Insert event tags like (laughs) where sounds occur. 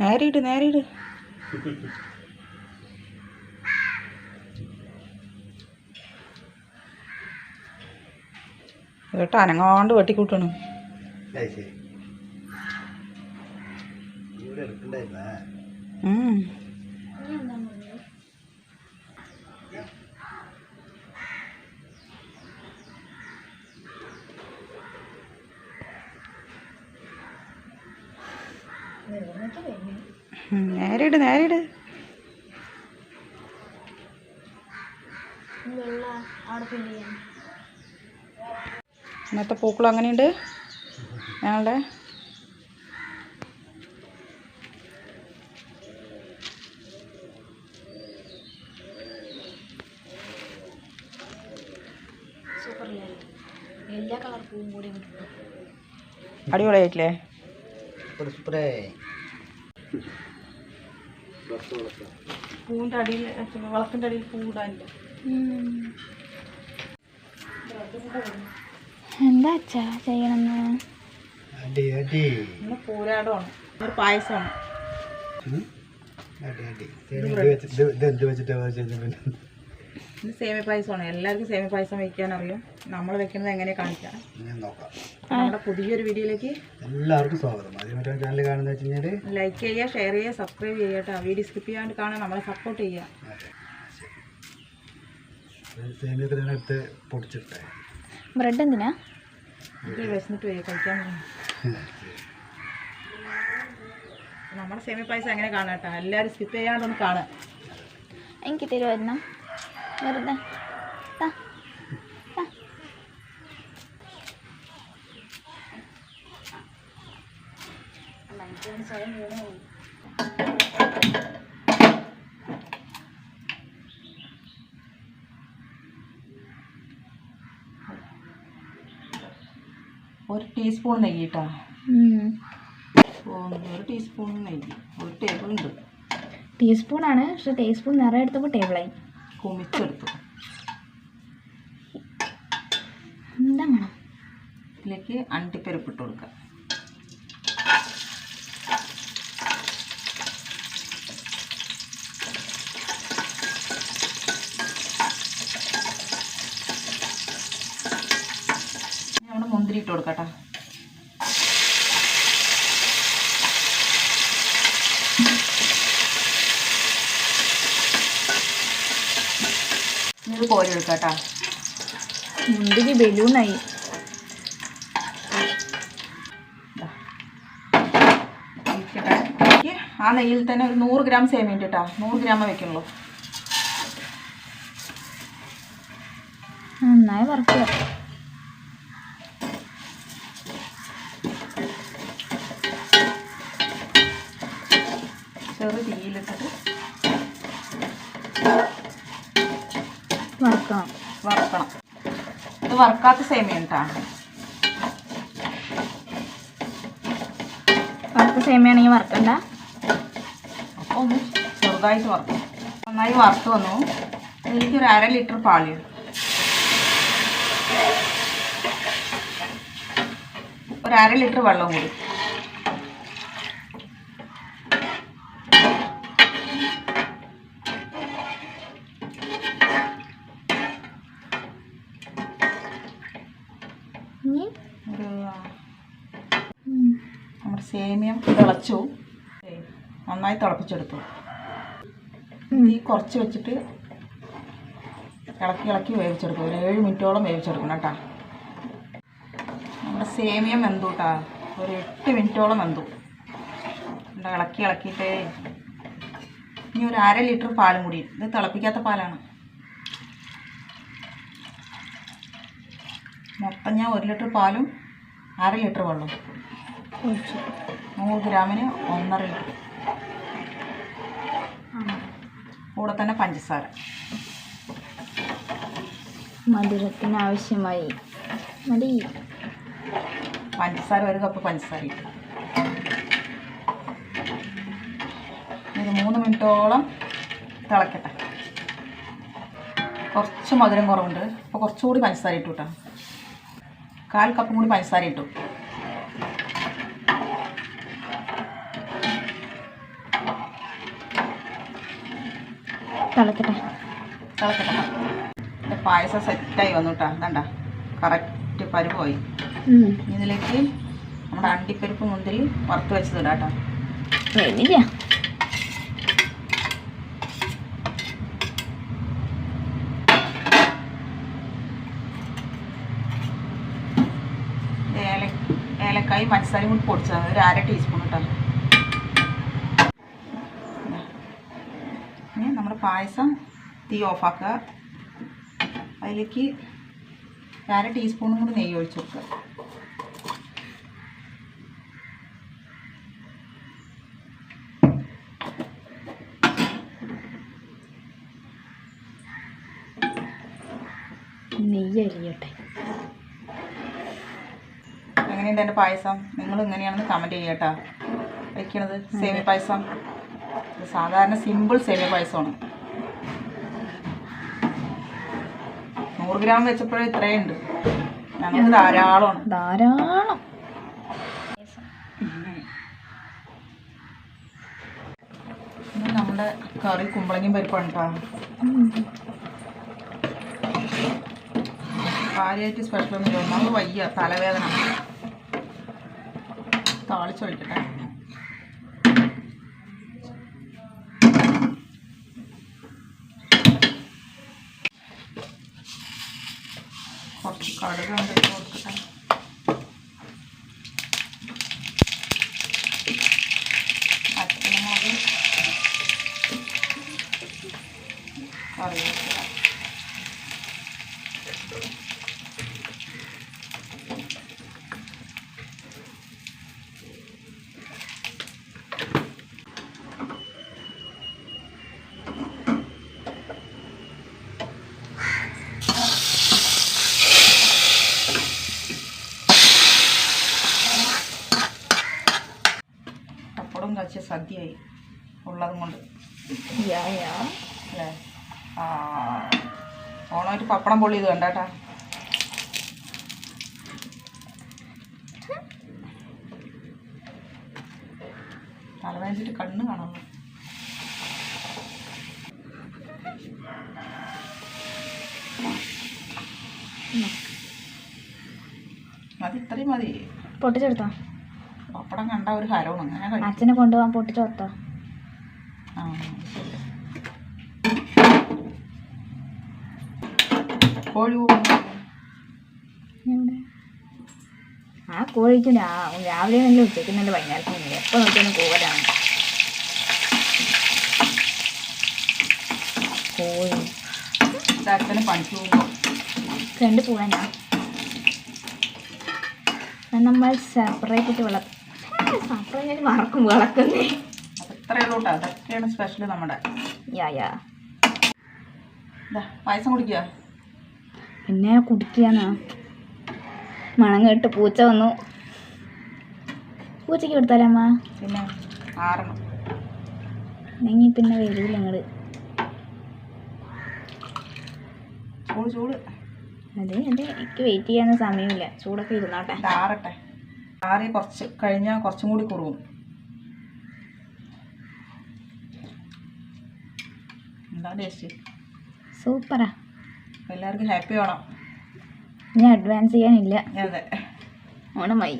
നേരിട് നേരിട് കേട്ടോ അനങ്ങാണ്ട് വെട്ടിക്കൂട്ടണം. ഇവിടെ എടുക്കണ്ടായിരുന്നാ? നേരിട് നേരിട്. ഇന്നത്തെ പൂക്കൾ അങ്ങനെയുണ്ട് ഞങ്ങളുടെ എല്ലാ കളർ പൂവും കൂടി ഇങ്ങോട്ട് അടിപൊളിയായിട്ടില്ലേ? പൂവിന്റെ അടിയിൽ വളത്തിന്റെ അടിയിൽ പൂടാനില്ല എന്താ അച്ഛാ ചെയ്യണമെന്ന് അടി അടി. ഇന്ന് പൂരാടമാണ്. ഒരു പായസമാണ്. വെച്ചിട്ടാ ഇത് സേമിയ പായസമാണ്. എല്ലാവർക്കും സേമിയ പായസം വയ്ക്കാൻ അറിയും നമ്മൾ വെക്കുന്നത് എങ്ങനെ കാണിക്കാം. ഞാൻ നോക്കാം. നമ്മുടെ പുതിയൊരു വീഡിയോയിലേക്ക് എല്ലാവർക്കും സ്വാഗതം. ആദ്യമായിട്ട് ചാനൽ കാണുന്നത് വെച്ച് കഴിഞ്ഞാൽ ലൈക്ക് ചെയ്യുക ഷെയർ ചെയ്യുക സബ്സ്ക്രൈബ് ചെയ്യുക കേട്ടോ. വീഡിയോ സ്കിപ്പ് ചെയ്യാണ്ട് കാണാൻ നമ്മളെ സപ്പോർട്ട് ചെയ്യുക. എടുത്ത് പൊടിച്ചിട്ടേ? ബ്രെഡ് എന്തിനാ? ഇത് വിശന്നിട്ട് പോയി കഴിക്കാൻ. (laughs) നമ്മുടെ സേമിയ പായസം എങ്ങനെ കാണാം കേട്ടോ? എല്ലാവരും സ്കിപ്പ് ചെയ്യാണ്ടൊന്ന് കാണാം. എനിക്ക് തരുമായിരുന്നു വെറുതെ താ. താ. ഒരു ടീസ്പൂൺ നെയ്യ് കേട്ടോ. ഒരു ടീസ്പൂൺ നെയ്യ് ഒരു ടേബിൾ ഉണ്ട് ടീസ്പൂണാണ് പക്ഷെ ടീസ്പൂൺ നിറയെ എടുത്തപ്പോൾ ടേബിളായി കുമിച്ചെടുത്തു എന്താ മണം? ഇതിലേക്ക് അണ്ടിപ്പരിപ്പ് ഇട്ട് കൊടുക്കുക ഇനി നമ്മുടെ മുന്തിരി ഇട്ട് കൊടുക്കട്ടോ കോരി കേട്ടോ മുന്തിരി ബലൂണായി. ആ നെയ്യിൽ തന്നെ ഒരു നൂറ് ഗ്രാം സേമിയ ഉണ്ട് കേട്ടോ. നൂറ് ഗ്രാമേ വെക്കുള്ളൂ. നന്നായി വറുക്കുക. ചെറു തീയിലിട്ടിട്ട് വറുക്കണം. വറുക്കണം. ഇത് വറുക്കാത്ത സേമിയ കേട്ടോ വറുത്ത സേമിയാണെങ്കിൽ വറുക്കണ്ട. അപ്പോൾ ഒന്ന് ചെറുതായിട്ട് വറുക്കും നന്നായി വറുത്ത് വന്നു. ഇതിലേക്ക് ഒരു അര ലിറ്റർ പാൽ ഒരു അര ലിറ്റർ വെള്ളം കൂടി. ഇനി ഒരു നമ്മുടെ സേമിയം തിളച്ചു. നന്നായി തിളപ്പിച്ചെടുത്തു. ഈ തീ കുറച്ച് വെച്ചിട്ട് ഇളക്കി ഇളക്കി വേവിച്ചെടുക്കും. ഒരു ഏഴ് മിനിറ്റോളം വേവിച്ചെടുക്കണം കേട്ടോ. നമ്മുടെ സേമിയം വെന്തു കേട്ടോ. ഒരു എട്ട് മിനിറ്റോളം വെന്തു. എന്താ ഇളക്കി ഇളക്കിയിട്ട്. ഇനി ഒരു അര ലിറ്റർ പാലും കൂടി. ഇത് തിളപ്പിക്കാത്ത പാലാണ്. മൊത്തം ഞാൻ ഒരു ലിറ്റർ പാലും അര ലിറ്റർ വെള്ളം ഒഴിച്ചു. നൂറ് ഗ്രാമിന് ഒന്നര ലിറ്റർ. കൂടെ തന്നെ പഞ്ചസാര. മധുരത്തിന് ആവശ്യമായി. മതി. പഞ്ചസാര ഒരു കപ്പ് പഞ്ചസാര ഇട്ടു. ഒരു മൂന്ന് മിനിറ്റോളം തിളക്കട്ടെ. കുറച്ച് മധുരം കുറവുണ്ട്. അപ്പോൾ കുറച്ചുകൂടി പഞ്ചസാര ഇട്ടു കേട്ടോ. കാൽ കപ്പും കൂടി പഞ്ചസാര ഇട്ടു. തിളക്കട്ടെ. പായസം സെറ്റായി വന്നു കേട്ടോ എന്താണ്ട കറക്റ്റ് പരുവായി ഇതിലേക്ക് നമ്മുടെ അണ്ടിപ്പരിപ്പ് മുന്തിരി വറുത്ത് വെച്ചത് ഇടാം ഏലക്കായി പഞ്ചസാരയും കൂടി പൊടിച്ചത് ഒരു അര ടീസ്പൂൺ ഇട്ടാൽ ഇനി നമ്മുടെ പായസം തീ ഓഫാക്കുക അതിലേക്ക് അര ടീസ്പൂണും കൂടി നെയ്യ് ഒഴിച്ച് കൊടുക്കുക. നെയ്യ് അരിയട്ടെ എങ്ങനെയുണ്ട് എന്റെ പായസം? നിങ്ങൾ എങ്ങനെയാണെന്ന് കമന്റ് ചെയ്യട്ടോ വയ്ക്കണത് സേമിയ പായസം. സാധാരണ സിമ്പിൾ സേമിയ പായസമാണ്. നൂറ് ഗ്രാം വെച്ചപ്പോഴേ ഇത്രയുണ്ട് ഞങ്ങൾക്ക് ധാരാളമാണ്. ധാരാളം. നമ്മുടെ കറി കുമ്പളങ്ങയും പരിപ്പാണ്. കാര്യമായിട്ട് സ്പെഷ്യൽ ഒന്നും ഒന്നാമത് വയ്യ തലവേദന. കുറച്ച് കടുക് കണ്ടിട്ട് കൊടുക്കട്ടെ ഉള്ളതും കൊണ്ട്. അല്ലേ? ആ ഓണമായിട്ട് പപ്പടം പൊള്ളിയത് കണ്ടാട്ടാ. തലവേദനിച്ചിട്ട് കണ്ണ് കാണാം മതി ഇത്രയും മതി. പൊട്ടിച്ചെടുത്തോ? പപ്പടം കണ്ട ഒരു ഹരവും അങ്ങനെ അച്ഛനെ കൊണ്ടുപോകാൻ ശരി കോഴി ആ കോഴിക്ക് രാവിലെ നല്ല ഉച്ചയ്ക്ക് നല്ല വൈകുന്നേരത്തിന് എപ്പോൾ നോക്കിയാലും കൂവലാണ് കോഴി. കണ്ടു പോവാനാ. നമ്മൾ സെപ്പറേറ്റ് ആയിട്ട് വിള സെപ്പറേറ്റ് മറക്കും വിളക്കുന്നേ. അത് ഇത്രയേ ഉള്ളൂ കേട്ടോ. അതൊക്കെയാണ് സ്പെഷ്യൽ നമ്മുടെ. യാ യാ ഇതാ പായസം കുടിക്കുക പിന്നെ കുടിക്കാന്നാ മണം കേട്ട് പൂച്ച വന്നു. പൂച്ചയ്ക്ക് കൊടുത്താലമ്മ പിന്നെ ആറണം പിന്നെ വരൂല ഞങ്ങൾ ചൂട് ചൂട്. അതെ അതെ. എനിക്ക് വെയിറ്റ് ചെയ്യാൻ സമയമില്ല. ചൂടൊക്കെ ഇരുന്നോട്ടെ. ആറട്ടെ ആറി കുറച്ച് കഴിഞ്ഞാൽ കുറച്ചും കൂടി കുറുകും എന്താ ടേസ്റ്റ്? സൂപ്പറാ. എല്ലാവർക്കും ഹാപ്പി വേണം. ഇനി അഡ്വാൻസ് ചെയ്യാനില്ല. അതെ. ഓണമായി